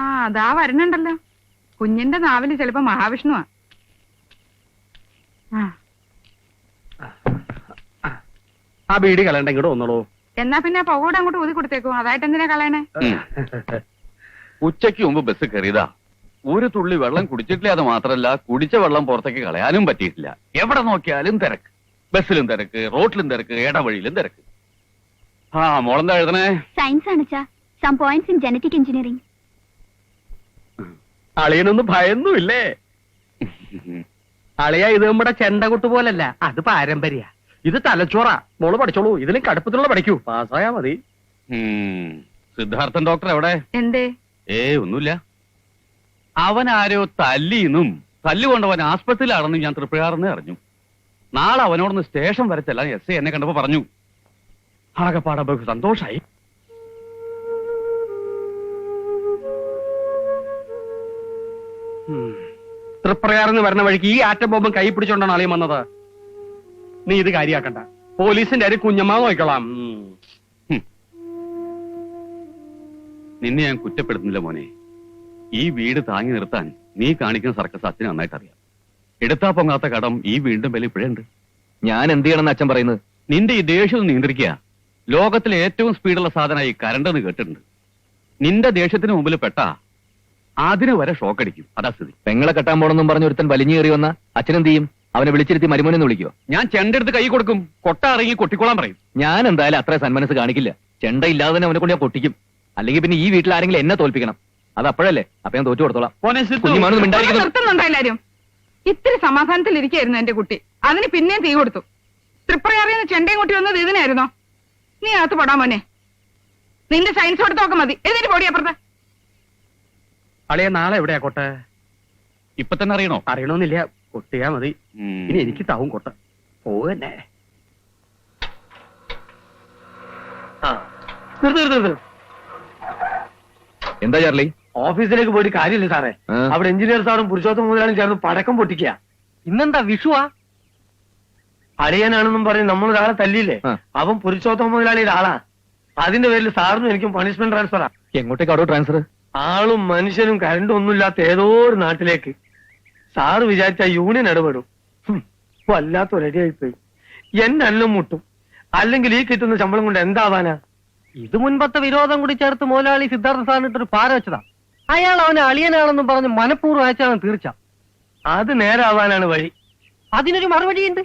ആ അതാ വരണുണ്ടല്ലോ കുഞ്ഞിന്റെ നാവിൽ ചിലപ്പോ മഹാവിഷ്ണുവാ. ആ. ആ ബീഡി കളയണ്ട ഇങ്ങോട്ട് വന്നോളൂ. എന്നാ പിന്നെ പകോട അങ്ങോട്ട് ഊതി കൊടുത്തേക്കും. അതായിട്ട് എന്തിനാ കളയണേ? ഉച്ചയ്ക്ക് മുമ്പ് ബസ് കയറിയതാ. ഒരു തുള്ളി വെള്ളം കുടിച്ചിട്ടില്ല അത് മാത്രല്ല കുടിച്ച വെള്ളം പുറത്തേക്ക് കളയാനും പറ്റിയിട്ടില്ല. എവിടെ നോക്കിയാലും തിരക്ക്. ബസ്സിലും തിരക്ക് റോട്ടിലും തിരക്ക് ഇടവഴിയിലും തിരക്ക്. ആ മോളെന്താ എഴുതണേ? സയൻസ് ആണ് some points in genetic engineering അളിയനൊന്നും ഭയന്നുമില്ലേ? അളിയ ഇത് നമ്മുടെ ചെണ്ടകുട്ട് പോലല്ല. അത് പാരമ്പര്യ. ഇത് തലച്ചോറ. മോൾ പഠിച്ചോളൂ. ഇതിലും കടുപ്പത്തിലുള്ള പഠിക്കൂ. പാസ്സായാ മതി. സിദ്ധാർത്ഥൻ ഡോക്ടർ എവിടെ? എന്തേ? ഏ ഒന്നുമില്ല. അവൻ ആരോ തല്ലിന്നും തല്ലുകൊണ്ടവൻ ആസ്പത്രിയിലാണെന്നും ഞാൻ തൃപ്പയാറെന്ന് അറിഞ്ഞു. നാളെ അവനോടൊന്ന് സ്റ്റേഷൻ വരച്ചല്ല എസ് എന്നെ കണ്ടപ്പോ പറഞ്ഞു. ആകെപ്പാടെ സന്തോഷായി. തൃപ്രയാറെന്ന് വരുന്ന വഴിക്ക് ഈ ആറ്റം ബോംബും കൈ പിടിച്ചോണ്ടാണ് അളിയും വന്നത്. നീ ഇത് കാര്യാക്കണ്ട. പോലീസിന്റെ അരി കുഞ്ഞമ്മ നോക്കിക്കോളാം. നിന്നെ ഞാൻ കുറ്റപ്പെടുത്തുന്നില്ല മോനെ. ഈ വീട് താങ്ങി നിർത്താൻ നീ കാണിക്കുന്ന സർക്കസ് അച്ഛന് നന്നായിട്ട് അറിയാം എടുത്താ പൊങ്ങാത്ത കടം ഈ വീണ്ടും വില ഇപ്പോഴുണ്ട് ഞാൻ എന്ത് ചെയ്യണമെന്ന് അച്ഛൻ പറയുന്നത്? നിന്റെ ഈ ദേഷ്യം നിയന്ത്രിക്കുക. ലോകത്തിലെ ഏറ്റവും സ്പീഡുള്ള സാധനമായി കരണ്ടെന്ന് കേട്ടിട്ടുണ്ട്. നിന്റെ ദേഷ്യത്തിന് മുമ്പിൽ പെട്ടാ അതിന് വരെ ഷോക്ക് അടിക്കും. അതാ സ്ഥിതി. പെങ്ങളെ കെട്ടാൻ പോണെന്നും പറഞ്ഞ ഒരുത്തൻ വലിഞ്ഞു കയറി വന്ന അച്ഛനെന്ത് ചെയ്യും? അവനെ വിളിച്ചിരുത്തി മരുമോനെന്ന് വിളിക്കോ. ഞാൻ ചെണ്ടെടുത്ത് കൈ കൊടുക്കും. കൊട്ട ഇറങ്ങി കൊട്ടിക്കോളാൻ പറയും. ഞാൻ എന്തായാലും അത്ര സന്മനസ് കാണിക്കില്ല. ചെണ്ട ഇല്ലാതെ തന്നെ അവനെ കൊണ്ട് ഞാൻ പൊട്ടിക്കും. അല്ലെങ്കിൽ പിന്നെ ഈ വീട്ടിൽ ആരെങ്കിലും എന്നെ തോൽപ്പിക്കണം. അത് അപ്പോഴല്ലേ? അപ്പൊ ഞാൻ തോറ്റു കൊടുത്തോളാം. മോനെ കുഞ്ഞിമാനൊന്നും മിണ്ടായിരിക്കുന്നു. നിർത്തുന്നുണ്ടോ എല്ലാരും? ഇത്തിരി സമാധാനത്തിൽ ഇരിക്കായിരുന്നു എന്റെ കുട്ടി. അതിന് പിന്നെയും തീ കൊടുത്തു. തൃപ്രയാറിയെന്ന് ചെണ്ടയും കുട്ടി വന്നത് ഇതിനായിരുന്നോ? നീ അകത്ത് പടാമോനെ നിന്റെ സയൻസ് കൊടുത്തോക്കെ മതി. എന്നിട്ട് പൊടി അപ്പുറത്ത്. അളിയ നാളെ എവിടെയാ കൊട്ട? ഇപ്പൊ തന്നെ അറിയണോ? അറിയണമെന്നില്ല കൊട്ടിയാ മതി. ഇനി എനിക്ക് താവും കൊട്ട. പോവന്നെ. എന്താ ചാർലി? ഓഫീസിലേക്ക് പോയിട്ട് കാര്യമില്ല സാറേ. അവിടെ എഞ്ചിനീയർ സാറും പുരുഷോത്തം മുതലാളും ചേർന്ന് പടക്കം പൊട്ടിക്കുക ഇന്നെന്താ വിഷുവാ? അറിയാനാണെന്നും പറഞ്ഞ് നമ്മൾ ഒരാളെ തല്ലിയില്ലേ? അവൻ പുരുഷോത്തം മുതലാളിയുടെ ആളാ. അതിന്റെ പേരിൽ സാറിനും എനിക്കും പണിഷ്മെന്റ് ട്രാൻസ്ഫറാ എങ്ങോട്ടേക്കാടോ ട്രാൻസ്ഫർ ആളും മനുഷ്യനും കരണ്ടും ഒന്നുമില്ലാത്ത ഏതോ ഒരു നാട്ടിലേക്ക്. സാറ് വിചാരിച്ച യൂണിയൻ ഇടപെടും. വല്ലാത്ത റെഡിയായിപ്പോയി എന്റെ അന്നം മുട്ടും. അല്ലെങ്കിൽ ഈ കിട്ടുന്ന ശമ്പളം കൊണ്ട് എന്താവാനാ? ഇത് മുൻപത്തെ വിരോധം കൂടി ചേർത്ത് മുതലാളി സിദ്ധാർത്ഥ സാറിനിട്ടൊരു പാര വെച്ചതാ. അയാൾ അവനെ അളിയനാണെന്നും പറഞ്ഞ് മനഃപൂർവം അയച്ചാണ് തീർച്ച. അത് നേരാവാനാണ് വഴി. അതിനൊരു മറുപടിയുണ്ട്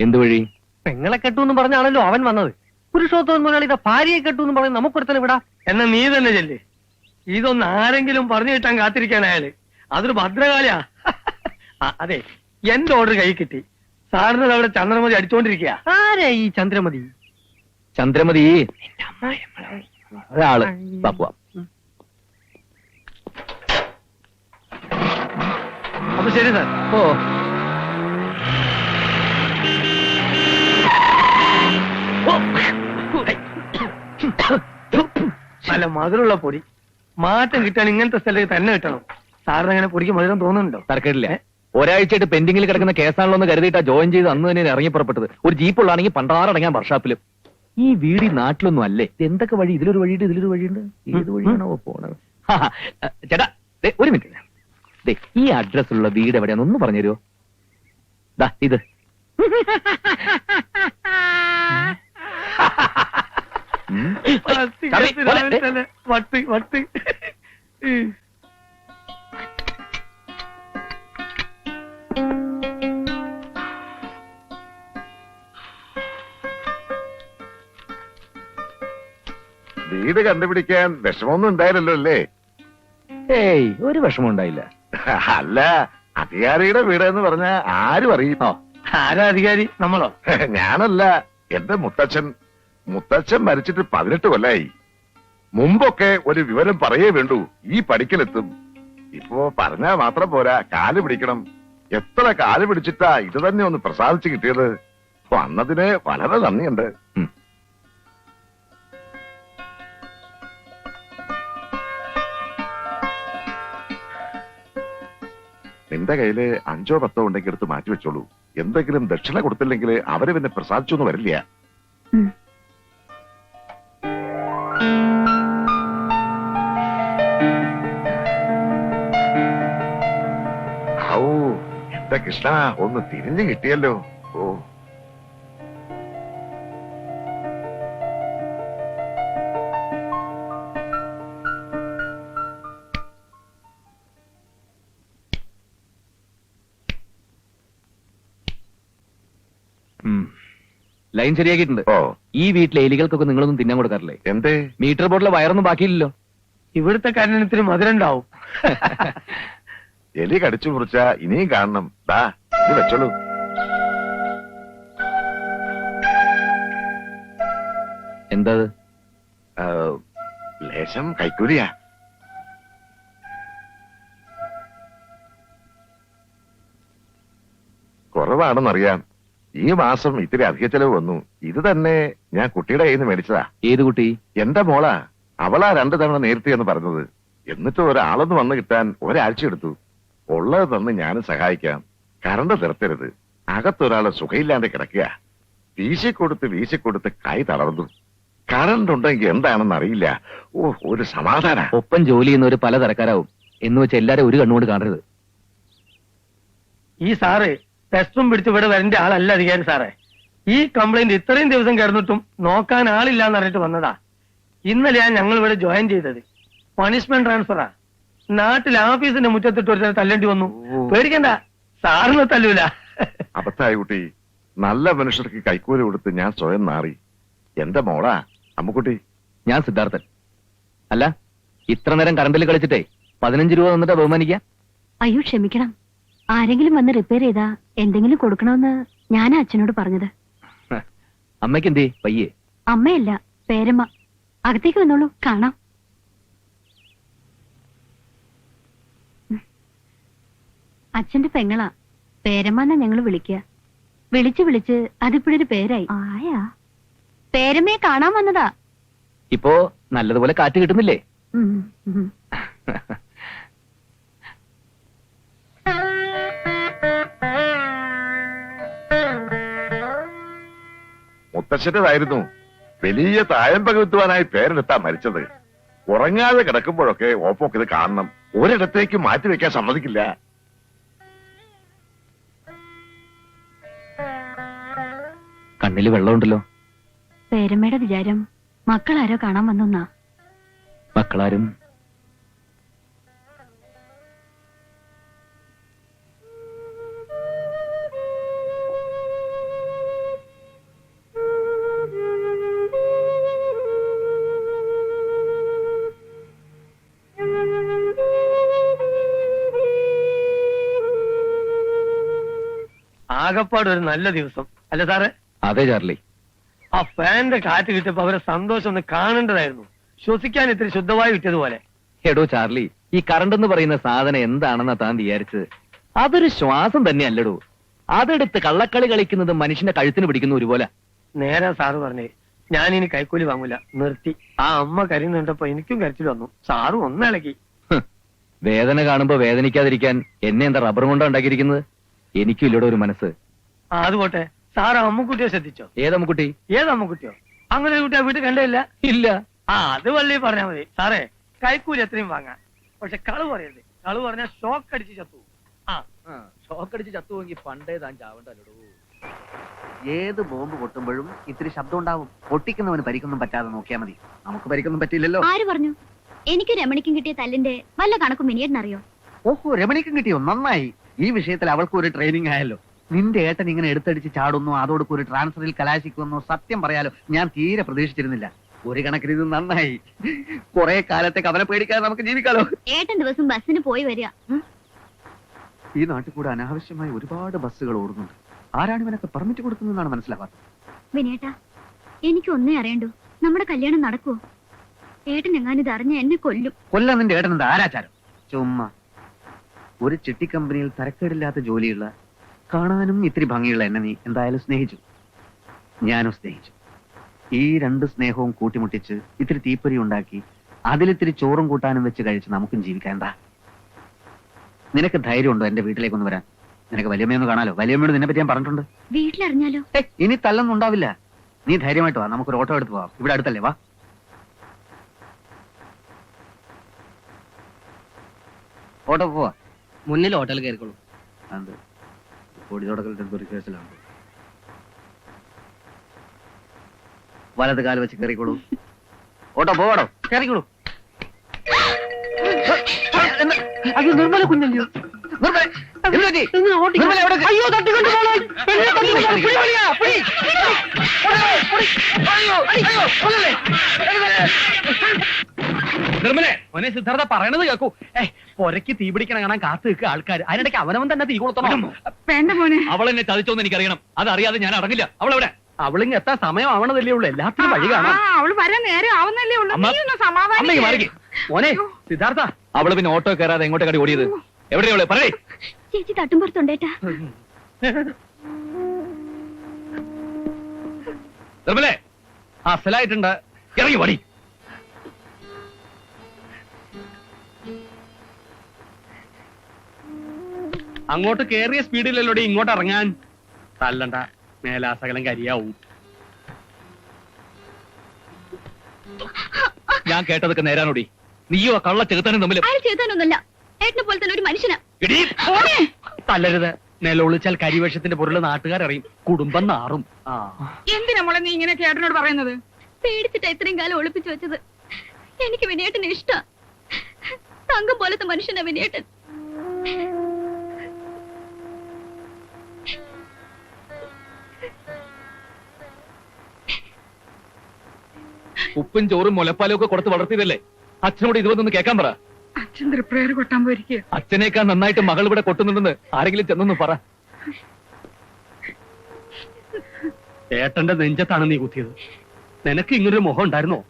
എന്ത് വഴി? പെങ്ങളെ കെട്ടു എന്ന് പറഞ്ഞാണല്ലോ അവൻ വന്നത്. പുരുഷോത്തമൻ മുതലാളിയുടെ ഭാര്യയെ കെട്ടു എന്ന് പറഞ്ഞ് നമുക്കൊരുത്തനെ വിടാ. എന്നാ നീ തന്നെ ചെല്ല്. ഇതൊന്ന് ആരെങ്കിലും പറഞ്ഞു കിട്ടാൻ കാത്തിരിക്കാൻ അയാൾ. അതൊരു ഭദ്രകാലിയാ അതെ എന്റെ ഓർഡർ കൈ കിട്ടി. സാറിന് അവിടെ ചന്ദ്രമതി അടിച്ചോണ്ടിരിക്കുക ആരാ ഈ ചന്ദ്രമതി? ചന്ദ്രമതി? ഒരാൾ. പാപ്പുവ അപ്പൊ ശരി സാർ. ഓ. നല്ല മധുരമുള്ള പൊടി. മാറ്റം കിട്ടാൻ ഇങ്ങനത്തെ സ്ഥലത്ത് തന്നെ കിട്ടണം. സാറിന് അങ്ങനെ പൊടിക്ക് മധുരം തോന്നുന്നുണ്ടോ? തരക്കേടില്ല ഒരാഴ്ചയായിട്ട് പെൻഡിങ്ങിൽ കിടക്കുന്ന കേസാണല്ലോ എന്ന് കരുതിയിട്ടാ ജോയിൻ ചെയ്ത് അന്ന് തന്നെ ഇറങ്ങി പുറപ്പെട്ടത് ഒരു ജീപ്പുള്ളാണെങ്കിൽ പണ്ടാറടങ്ങാൻ വർഷാപ്പിലും. ഈ വീട് ഈ നാട്ടിലൊന്നും അല്ലേ? ഇത് എന്തൊക്കെ വഴി? ഇതിലൊരു വഴിയുണ്ട് ഇതിലൊരു വഴിയുണ്ട്. ഏത് വഴിയാണോ പോണത്? ഹാ, ഹാ. അ, ചേട്ടാ ദേ, ഒരു മിനിറ്റ്. ദേ, ഈ അഡ്രസ് ഉള്ള വീട് എവിടെയാണെന്ന് ഒന്ന് പറഞ്ഞു തരുമോ ദാ ഇത്. വട്ട് വട്ട് വീട് കണ്ടുപിടിക്കാൻ വിഷമമൊന്നും ഉണ്ടായില്ലല്ലോ അല്ലേ? ഏയ് ഒരു വിഷമം ഉണ്ടായില്ല. അല്ല അധികാരിയുടെ വീട് എന്ന് പറഞ്ഞ ആരും അറിയുന്നോ ആരാ അധികാരി നമ്മളോ? ഞാനല്ല എന്റെ മുത്തച്ഛൻ. മുത്തച്ഛൻ മരിച്ചിട്ട് പതിനെട്ട് കൊല്ലായി. മുമ്പൊക്കെ ഒരു വിവരം പറയേ വേണ്ടൂ. ഈ പഠിക്കലെത്തും ഇപ്പോ പറഞ്ഞാ മാത്രം പോരാ. കാൽ പിടിക്കണം. എത്ര കാൽ പിടിച്ചിട്ടാ ഇത് തന്നെ ഒന്ന് പ്രസാദിച്ചു കിട്ടിയത്? വന്നതിന് വളരെ നന്ദിയുണ്ട്. നിന്റെ കയ്യിൽ അഞ്ചോ പത്തോ ഉണ്ടെങ്കിൽ എടുത്ത് മാറ്റി വെച്ചോളൂ എന്തെങ്കിലും ദക്ഷിണ കൊടുത്തില്ലെങ്കിൽ അവർ പിന്നെ പ്രസാദിച്ചൊന്നും വരില്ല. കൃഷ്ണ ഒന്ന് തിരിഞ്ഞു കിട്ടിയല്ലോ. ഓ. ലൈൻ ശരിയാക്കിയിട്ടുണ്ട്. ഓ. ഈ വീട്ടിലെ എലികൾക്കൊക്കെ നിങ്ങളൊന്നും തിന്നാൻ കൊടുക്കാറില്ലേ? എന്തേ? മീറ്റർ ബോർഡിലെ വയറൊന്നും ബാക്കിയില്ലല്ലോ. ഇവിടുത്തെ കന്നനത്തിന് മധുരം ഉണ്ടാവും. എലി കടിച്ചു മുറിച്ച ഇനിയും കാണണം. ദാ ഇത് വെച്ചോളൂ. എന്താ ലേശം കൈക്കൂലിയാ. കുറവാണെന്നറിയാം. ഈ മാസം ഇത്തിരി അധിക ചെലവ് വന്നു. ഇത് തന്നെ ഞാൻ കുട്ടിയുടെ കയ്യിൽ നിന്ന് മേടിച്ചതാ. ഏത് കുട്ടി? എന്റെ മോളാ. അവളാ രണ്ടു തവണ നേരത്തെ എന്ന് പറഞ്ഞത്. എന്നിട്ട് ഒരാളൊന്ന് വന്ന് കിട്ടാൻ ഒരാഴ്ച എടുത്തു. ഉള്ളത് തന്ന് ഞാനും സഹായിക്കാം. കറണ്ട് നിർത്തരുത്. അകത്തൊരാൾ സുഖയില്ലാണ്ട് കിടക്കുക. വീശിക്കൊടുത്ത് വീശിക്കൊടുത്ത് കൈ തളർന്നു. കറണ്ട് ഉണ്ടെങ്കിൽ എന്താണെന്ന് അറിയില്ല. ഓ ഒരു സമാധാന. ഒപ്പം ജോലി ചെയ്യുന്നവര് പല തരക്കാരാവും. എന്ന് വെച്ച് എല്ലാരും ഒരു കണ്ണുകൊണ്ട് കാണരുത്. ഈ സാറ് ടെസ്റ്റും പിടിച്ച് ഇവിടെ വരേണ്ട ആളല്ല അധികാരി സാറേ. ഈ കംപ്ലൈന്റ് ഇത്രയും ദിവസം കിടന്നിട്ടും നോക്കാൻ ആളില്ല എന്ന് പറഞ്ഞിട്ട് വന്നതാ. ഇന്നലെയാണ് ഞങ്ങൾ ഇവിടെ ജോയിൻ ചെയ്തത്. പണിഷ്മെന്റ് ട്രാൻസ്ഫറാ നാട്ടിൽ ആഫീസിന്റെ മുറ്റത്തിട്ട് ഒരു തല്ലേണ്ടി വന്നു. പേടിക്കണ്ട സാറിന് തല്ലൂല. അബദ്ധായ കുട്ടി നല്ല മനുഷ്യർക്ക് കൈക്കൂലി കൊടുത്ത് ഞാൻ സ്വയം നാറി എന്റെ മോളാ അമ്മുക്കുട്ടി. ഞാൻ സിദ്ധാർത്ഥൻ. അല്ല ഇത്ര നേരം കറണ്ടിൽ കളിച്ചിട്ടേ പതിനഞ്ച് രൂപ തന്നിട്ട് ബഹുമാനിക്ക? അയ്യോ ക്ഷമിക്കണം. ആരെങ്കിലും വന്ന് റിപ്പയർ ചെയ്താ എന്തെങ്കിലും കൊടുക്കണമെന്ന് ഞാൻ അച്ഛനോട് പറഞ്ഞത്. അമ്മയ്ക്ക് എന്തേ പയ്യേ? അമ്മയല്ല പേരമ്മ. അകത്തേക്ക് വന്നോളൂ കാണാം. അച്ഛന്റെ പെങ്ങളാ. പേരമ്മന്ന ഞങ്ങൾ വിളിക്കുക വിളിച്ച് വിളിച്ച് അതിപ്പോഴൊരു പേരായി. ആയാ? പേരമ്മയെ കാണാൻ വന്നതാ. ഇപ്പോ നല്ലതുപോലെ കാറ്റ് കിട്ടുന്നില്ലേ. മുത്തശ്ശന്റേതായിരുന്നു. വലിയ തായം പകർത്തുവാനായി പേരെടുത്താ മരിച്ചത്. ഉറങ്ങാതെ കിടക്കുമ്പോഴൊക്കെ ഓപ്പോക്ക് ഇത് കാണണം. ഒരിടത്തേക്ക് മാറ്റിവെക്കാൻ സമ്മതിക്കില്ല. കണ്ണിൽ വെള്ളമുണ്ടല്ലോ. പേരമ്മയുടെ വിചാരം മക്കളാരോ കാണാൻ വന്നാ മക്കളാരും? ആകപ്പാട് ഒരു നല്ല ദിവസം. അല്ല സാറേ? അതെ ചാർലി. ആ ഫാനിന്റെ കാറ്റ് കിട്ടിയപ്പോ അവരെ സന്തോഷം ഒന്ന് കാണേണ്ടതായിരുന്നു. ശ്വസിക്കാൻ ഇത്തിരി ശുദ്ധമായി വിറ്റതുപോലെ എടോ ചാർലി ഈ കറണ്ട് എന്ന് പറയുന്ന സാധനം എന്താണെന്ന താൻ വിചാരിച്ചത്? അതൊരു ശ്വാസം തന്നെയല്ലടോ. അതെടുത്ത് കള്ളക്കളി കളിക്കുന്നത് മനുഷ്യന്റെ കഴുത്തിന് പിടിക്കുന്ന ഒരുപോലെ. നേരെ സാറ് പറഞ്ഞേ ഞാൻ ഇനി കൈക്കൂലി വാങ്ങൂല. നിർത്തി. ആ അമ്മ കരുന്നുണ്ടപ്പോ എനിക്കും കരച്ചിൽ വന്നു. സാറും ഒന്നിളക്കി വേദന കാണുമ്പോ വേദനിക്കാതിരിക്കാൻ എന്നെ എന്താ റബ്ബർ കൊണ്ടാ ഉണ്ടാക്കിയിരിക്കുന്നത്? എനിക്കും ഇല്ലടോ ഒരു മനസ്സ്. ആ അത് പോട്ടെ അമ്മുക്കുട്ടിയെ ശ്രദ്ധിച്ചോ? ഏതമ്മുക്കുട്ടി? ഏത് അമ്മക്കുട്ടിയോ അങ്ങനെ ഒരു കുട്ടി ആ വീട്ടിൽ കണ്ടില്ല ഇല്ല. ആ അത് വള്ളി പറഞ്ഞാ മതി. സാറേ കൈക്കൂലി എത്രയും വാങ്ങാം. പക്ഷെ കളു പറയരുത്. കളു പറഞ്ഞാൽ ഷോക്ക് അടിച്ച് ചത്തു ആ ഷോക്ക് അടിച്ച് ചത്തുവെങ്കിൽ പണ്ടേ താൻ ചാവണ്ടല്ലോ ഏത് ബോംബ് പൊട്ടുമ്പോഴും ഇത്തിരി ശബ്ദം ഉണ്ടാവും. പൊട്ടിക്കുന്നവന് പരിക്കൊന്നും പറ്റാതെ നോക്കിയാൽ മതി. നമുക്ക് പരിക്കൊന്നും പറ്റില്ലല്ലോ ആര് പറഞ്ഞു? എനിക്ക് രമണിക്കും കിട്ടിയ തല്ലിന്റെ വല്ല കണക്കും മിനിയറിയോ ഓഹോ രമണിക്കും കിട്ടിയോ? നന്നായി. ഈ വിഷയത്തിൽ അവൾക്ക് ഒരു ട്രെയിനിങ് ആയല്ലോ. നിന്റെ ഏട്ടൻ ഇങ്ങനെ എടുത്തടിച്ച് ചാടുന്നു അതോടൊപ്പം ഒരു ട്രാൻസ്ഫറിൽ കലാശിക്കുന്നു സത്യം പറയാലോ ഞാൻ തീരെ പ്രതീക്ഷിച്ചിരുന്നില്ല. ഒരു കണക്കിന് ഇത് നന്നായി. കുറെ കാലത്തേക്ക് അവനെ പേടിക്കാതെ നമുക്ക് ജീവിക്കാലോ. ഏട്ടൻ ദിവസം ബസ്സിന് പോയി വരിക. ഈ നാട്ടിൽ കൂടെ അനാവശ്യമായി ഒരുപാട് ബസ്സുകൾ ഓടുന്നുണ്ട്. ആരാണ് ഇവനൊക്കെ പെർമിറ്റ് കൊടുക്കുന്നതെന്നാണ് മനസ്സിലാവാത്തത്? വിനേട്ടാ എനിക്ക് ഒന്നേ അറിയണ്ടു. നമ്മുടെ കല്യാണം നടക്കുവോ? ഏട്ടൻ എങ്ങാനും ഇത് അറിഞ്ഞ എന്നെ കൊല്ലും. കൊല്ലം നിന്റെ ഏട്ടൻ എന്താ ആരാചാരം? ചുമ്മാ. ഒരു ചിട്ടി കമ്പനിയിൽ തരക്കേടില്ലാത്ത ജോലിയുള്ള കാണാനും ഇത്തിരി ഭംഗിയുള്ള എന്നെ നീ എന്തായാലും സ്നേഹിച്ചു. ഞാനും സ്നേഹിച്ചു. ഈ രണ്ട് സ്നേഹവും കൂട്ടിമുട്ടിച്ച് ഇത്തിരി തീപ്പൊരി ഉണ്ടാക്കി അതിലിത്തിരി ചോറും കൂട്ടാനും വെച്ച് കഴിച്ച് നമുക്കും ജീവിക്കാം. എന്താ? നിനക്ക് ധൈര്യമുണ്ടോ എന്റെ വീട്ടിലേക്കൊന്ന് വരാൻ? നിനക്ക് വലിയമ്മയൊന്ന് കാണാലോ? വലിയമ്മയോട് നിന്നെ പറ്റി ഞാൻ പറഞ്ഞിട്ടുണ്ട്. വീട്ടിലറിഞ്ഞാലോ? ഇനി തല്ലൊന്നും ഉണ്ടാവില്ല. നീ ധൈര്യമായിട്ട് വാ. നമുക്കൊരു ഓട്ടോ എടുത്ത് പോവാം. ഇവിടെ അടുത്തല്ലേ വാ. ഓട്ടോ പോവാ. മുന്നിൽ ഹോട്ടൽ കയറിക്കോളൂ. അത്. പൊടി തുടക്കൽ ഒരു കേസിലാണ് വലത് കാൽ വെച്ച് കയറിക്കോളൂ ഓട്ടോ പോവാടോ. കയറിക്കോളൂ അയ്യോ നിർമ്മല കുഞ്ഞല്ലോ നിർമ്മല? അയ്യോ തട്ടിക്കൊണ്ട്. നിർമ്മലേ മോനെ സിദ്ധാർത്ഥ പറയണത് കേൾക്കൂ. ഏ പൊരക്ക് തീ പിടിക്കണ കാണാൻ കാത്തു നിൽക്കുക ആൾക്കാർ അതിനിടയ്ക്ക് അവനവൻ തന്നെ തീ കൊളുത്തണം? വേണ്ട മോനെ. അവൾ എന്നെ ചതിച്ചോന്ന് എനിക്കറിയണം. അതറിയാതെ ഞാൻ അടങ്ങില്ല. അവളെവിടെ അവളിങ് എത്താൻ സമയം ആവണതല്ലേ ഉള്ളൂ. എല്ലാത്തിനും വഴി ആ, കാണാം അവൾ വരാൻ നേരെ ആവുന്നല്ലേ ഉള്ളൂ. അമ്മ- നീ ഒന്ന് അമ്മയ്ക്ക് മാറിക്ക്. സമാധാനം മോനെ സിദ്ധാർത്ഥ. അവൾ പിന്നെ ഓട്ടോ കയറാതെ എങ്ങോട്ടേ കടി ഓടിയത്? എവിടെയുള്ള പറയേ. ചേച്ചി തട്ടുമ്പുറത്തുണ്ടേട്ടാ നിർമ്മലേ അസലായിട്ടുണ്ട് ഇറങ്ങി പടി അങ്ങോട്ട് കേറിയ സ്പീഡിലല്ലോ ഇങ്ങോട്ട് ഇറങ്ങാൻ? തല്ലണ്ട. മേലാസകലം കരിയാവും. ഞാൻ കേട്ടതൊക്കെ നേരാനോടി നീയോ കള്ള ചെറുത്താനും തമ്മിൽ ആരും ഏട്ടനെ പോലെ തന്നെ ഒരു മനുഷ്യനാ. എടീ, തല്ലരുത്. നിലൊളിച്ചാൽ കരിവേഷത്തിന്റെ പൊരുൾ നാട്ടുകാരറിയും. കുടുംബം നാറും. ആ. എന്തിനാ മോളെ നീ ഇങ്ങനെ ചേട്ടനോട് പറയുന്നത്? പേടിച്ചിട്ടാ ഇത്രയും കാലം ഒളിപ്പിച്ചു വെച്ചത്. എനിക്ക് വിനയേട്ടന് ഇഷ്ടാ. തങ്കം പോലത്തെ മനുഷ്യനാ വിനയേട്ടൻ. ഉപ്പും ചോറും മുലപ്പാലും ഒക്കെ കൊടുത്ത് വളർത്തിയതല്ലേ? അച്ഛനോട് ഇതുവന്നൊന്ന് കേൾക്കാൻ പറ. അച്ഛൻ തൃപ്രയർ കൊട്ടാൻ പോയിരിക്കുക. അച്ഛനേക്കാൾ നന്നായിട്ട് മകൾ ഇവിടെ കൊട്ടുന്നുണ്ടെന്ന് ആരെങ്കിലും ചെന്നൊന്ന് പറ. ഏട്ടന്റെ നെഞ്ചത്താണ് നീ കുത്തിയത്. നിനക്ക് ഇങ്ങനൊരു മുഖം ഉണ്ടായിരുന്നോ?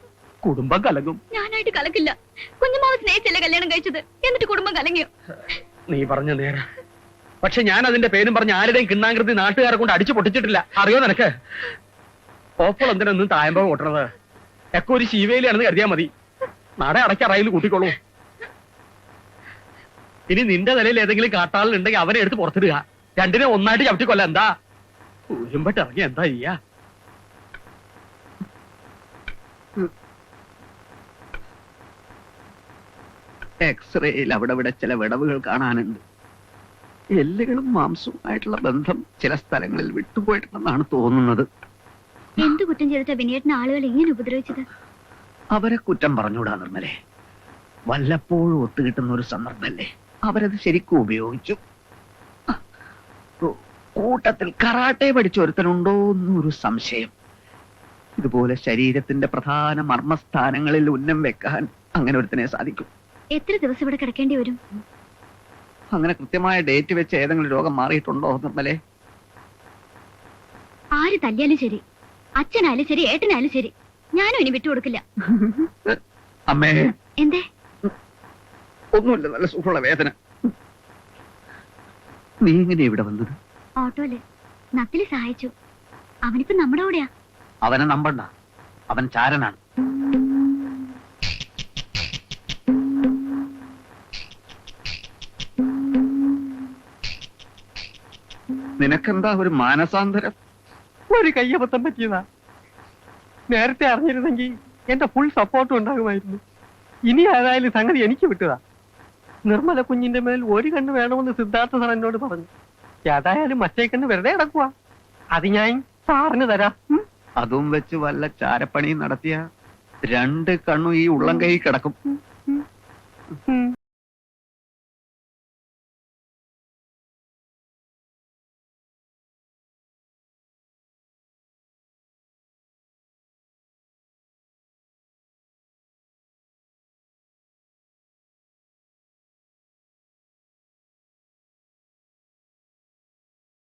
കുടുംബം കലങ്ങും. ഞാനായിട്ട് കലക്കില്ല. കുഞ്ഞുമാവ് സ്നേഹിച്ചല്ലേ കല്യാണം കഴിച്ചത്? എന്നിട്ട് കുടുംബം കലങ്ങിയോ? നീ പറഞ്ഞ നേര. പക്ഷെ ഞാൻ അതിന്റെ പേരും പറഞ്ഞ് ആരുടെയും കിണ്ണാകൃതി നാട്ടുകാരെ കൊണ്ട് അടിച്ചു പൊട്ടിച്ചിട്ടില്ല. അറിയോ നിനക്ക്? ഓപ്പോൾ എന്തിനൊന്നും തായമ്പോ കൂട്ടണത് ഒക്കെ ഒരു ശീവേലിയാണെന്ന് കരുതിയാ മതി. നട അടയ്ക്ക റയിൽ കൂട്ടിക്കോളൂ. ഇനി നിന്റെ നിലയിൽ ഏതെങ്കിലും കാട്ടാളുണ്ടെങ്കിൽ അവനെ എടുത്ത് പുറത്തിടുക. രണ്ടിനെ ഒന്നായിട്ട് ചവിട്ടിക്കൊല്ല എന്താ? ഉരുമ്പട്ട് ഇറങ്ങി എന്താ ചെയ്യാ? എക്സ്റേയിൽ അവിടെ ഇവിടെ ചില വിടവുകൾ കാണാനുണ്ട്. എല്ലുകളും മാംസവുമായിട്ടുള്ള ബന്ധം ചില സ്ഥലങ്ങളിൽ വിട്ടുപോയിട്ടുണ്ടെന്നാണ് തോന്നുന്നത്. എന്ത് കുറ്റം ചെയ്തിട്ടാ വിനയേട്ടനെ ആളുകൾ ഇങ്ങനെ ഉപദ്രവിച്ചത്? അവരെ കുറ്റം പറഞ്ഞൂടാ നിർമ്മലെ. വല്ലപ്പോഴും ഒത്തുകിട്ടുന്ന ഒരു സന്ദർഭല്ലേ. അവരത് ശരിക്കും ഉപയോഗിച്ചു. കൂട്ടത്തിൽ കറാട്ടെ പഠിച്ച ഒരുത്തനുണ്ടോ എന്നൊരു സംശയം. ഇതുപോലെ ശരീരത്തിന്റെ പ്രധാന മർമ്മസ്ഥാനങ്ങളിൽ ഉന്നം വെക്കാൻ അങ്ങനെ ഒരുത്തനെ സാധിക്കും. എത്ര ദിവസം ഇവിടെ കിടക്കേണ്ടി വരും? അങ്ങനെ കൃത്യമായ ഡേറ്റ് വെച്ച് ഏതെങ്കിലും രോഗം മാറിയിട്ടുണ്ടോ നിർമ്മലെ? ആര് തല്ലിയാലും ശരി. അച്ഛനായാലും ശരി ഏട്ടനായാലും ശരി. ഞാനും ഇനി വിട്ടുകൊടുക്കില്ല അമ്മേ. എന്തേ? ഒന്നുമില്ല നല്ല സുഖമുള്ള വേദന. നീ എങ്ങനെ ഇവിടെ വന്നത്? ഓട്ടോയിൽ. നത്തിൽ സഹായിച്ചു. അവനിപ്പോ നമ്മുടെ കൂടെയാ. അവനെ നമ്പണ്ട. അവൻ ചാരനാണ്. നിനക്കെന്താ ഒരു മാനസാന്തരം? ഒരു കയ്യബദ്ധം പറ്റിയതാ. നേരത്തെ അറിഞ്ഞിരുന്നെങ്കിൽ എന്റെ ഫുൾ സപ്പോർട്ടും ഉണ്ടാകുമായിരുന്നു. ഇനി ഏതായാലും സംഗതി എനിക്ക് വിട്ടതാ. നിർമ്മല കുഞ്ഞിന്റെ മേൽ ഒരു കണ്ണ് വേണമെന്ന് സിദ്ധാർത്ഥ സാർ എന്നോട് പറഞ്ഞു. ഏതായാലും മറ്റേ കണ്ണ് വെറുതെ കിടക്കുക അത് ഞാൻ സാറിന് തരാം. അതും വെച്ച് വല്ല ചാരപ്പണിയും നടത്തിയ രണ്ട് കണ്ണും ഈ ഉള്ളം കൈ കിടക്കും.